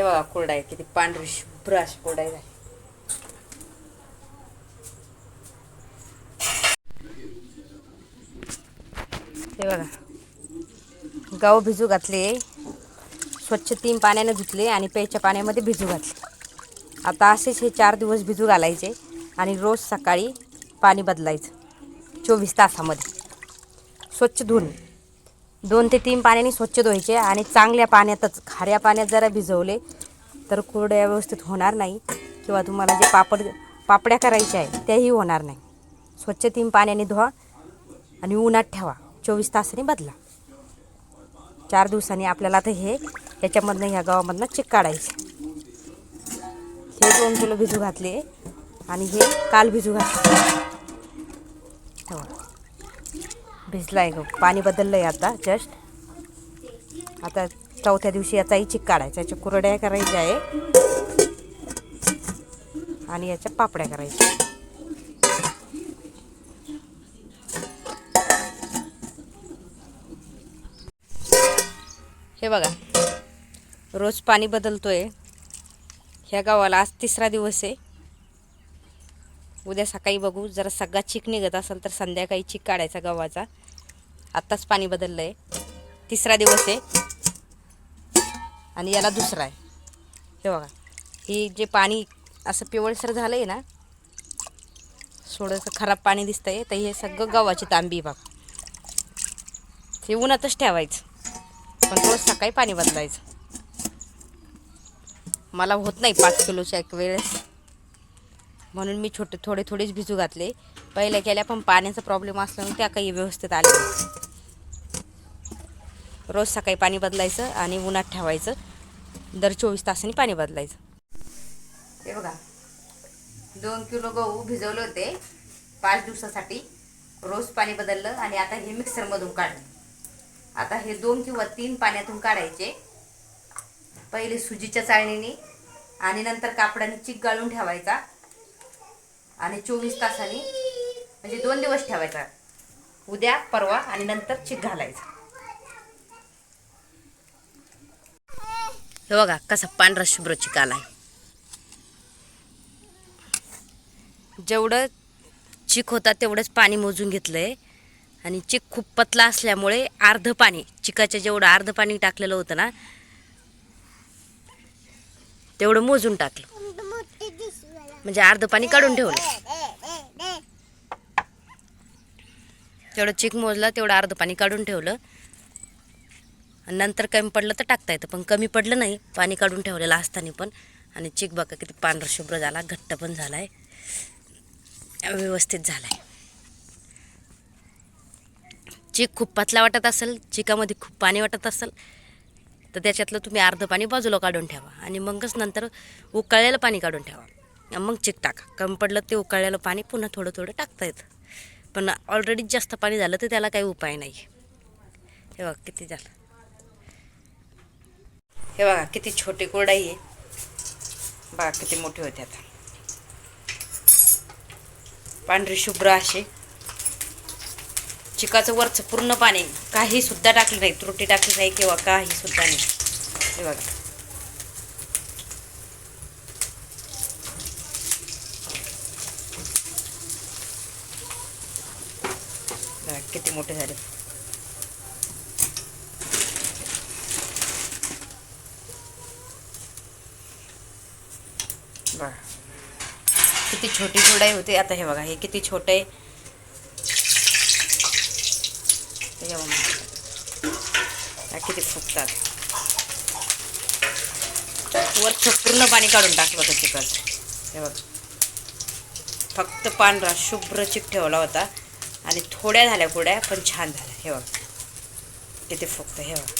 हे बघा कोरडा आहे किती पांढरी शुभ्र अशी कोरडा आहे हे बघा. गहू भिजू घातले. स्वच्छ तीन पाण्याने धुतले आणि प्यायच्या पाण्यामध्ये भिजू घातले. आता असेच हे चार दिवस भिजू घालायचे आणि रोज सकाळी पाणी बदलायचं. चोवीस तासामध्ये. स्वच्छ धुवून. दोन ते तीन पाण्याने स्वच्छ धुवायचे आणि चांगल्या पाण्यातच खाऱ्या पाण्यात जरा भिजवले तर कुरड्या व्यवस्थित होणार नाही किंवा तुम्हाला जे पापड पापड्या करायच्या आहे त्याही होणार नाही. स्वच्छ तीन पाण्याने धुवा आणि उन्हात ठेवा. चोवीस तासाने बदला. चार दिवसांनी आपल्याला आता हे याच्यामधनं ह्या गावामधनं चिक काढायचे. हे दोन किलो भिजू घातले आणि हे काल भिजू घातले. ठेवा. भिजला आहे पाणी बदललं आहे आता जस्ट आता चौथ्या दिवशी याचाही चिक काढायचा याच्या कुरड्या करायच्या आहे. आणि याच्या पापड्या करायच्या. हे बघा रोज पाणी बदलतोय. ह्या गावाला आज तिसरा दिवस आहे. उद्या सकाळी बघू जरा सगळा चिक निघत असेल तर संध्याकाळी चिक काढायचा गव्हाचा. आत्ताच पाणी बदललं आहे तिसरा दिवस आहे. आणि याला दुसरा आहे. हे बघा हे जे पाणी असं पिवळसर झालं आहे ना थोडंसं खराब पाणी दिसतंय तर हे सगळं गव्हाची तांबी आहे बघा. हे उन्हातच ठेवायचं पण रोज सकाळी पाणी बदलायचं. मला होत नाही पाच किलोच्या एक वेळेस. म्हणून मी छोटे थोडे थोडेच भिजू घातले. पहिल्या केल्या पण पाण्याचा प्रॉब्लेम असल्यामुळे त्या काही व्यवस्थित आल्या नाही. रोज सकाळी पाणी बदलायचं आणि उन्हात ठेवायचं. दर चोवीस तासांनी पाणी बदलायचं. हे बघा दोन किलो गहू भिजवले होते. पाच दिवसासाठी रोज पाणी बदललं आणि आता हे मिक्सरमधून काढलं. आता हे दोन किंवा तीन पाण्यातून काढायचे. पहिले सुजीच्या चाळणीने आणि नंतर कापडाने चिक गाळून ठेवायचा. आणि चोवीस तासांनी म्हणजे दोन दिवस ठेवायचा. उद्या परवा आणि नंतर चिक घालायचा. हे बघा कसा पांढरा शुभ्र चिक आहे. जेवढं चिक होता तेवढंच पाणी मोजून घेतलंय. आणि चिक खूप पतला असल्यामुळे अर्ध पाणी चिकाच्या जेवढं अर्ध पाणी टाकलेलं होतं ना तेवढं मोजून टाकलं. म्हणजे अर्ध पाणी काढून ठेवलं. तेवढं चिक मोजलं तेवढं अर्ध पाणी काढून ठेवलं. आणि नंतर कमी पडलं तर टाकता येतं. पण कमी पडलं नाही पाणी काढून ठेवलेलं असताना पण. आणि चिक बघा किती पांढरा शुभ्र झाला घट्ट पण झाला आहे व्यवस्थित झाला आहे चिक खूप पतला वाटत असेल चिकामध्ये खूप पाणी वाटत असेल तर त्याच्यातलं तुम्ही अर्धं पाणी बाजूला काढून ठेवा. आणि मगच नंतर उकळलेलं पाणी काढून ठेवा. मग चिक टाका. कमी पडलं ते उकळलेलं पाणी पुन्हा थोडं थोडं टाकता येतं. पण ऑलरेडी जास्त पाणी झालं तर त्याला काही उपाय नाही. हे बघ किती झालं. हे बघा किती छोटी कोरडाई आहे. बघा किती मोठी होते आता. पांढरी शुभ्र असे चिकाचं वरचं पूर्ण पाणी काही सुद्धा टाकलं नाही. त्रुटी टाकली नाही किंवा काही सुद्धा नाही. हे बघा. बघा, किती मोठे झाले. बघा किती छोटी कुरडाई होते. आता हे बघा हे किती छोटे. आहे हे किती फुगतात वर पूर्ण पाणी काढून टाकलं होतं चिकन हे बघा. फक्त पांढरा शुभ्र चिक ठेवला होता. आणि थोड्या झाल्या कुड्या पण छान झाल्या. हे बघा. किती फुगतं. हे बघा.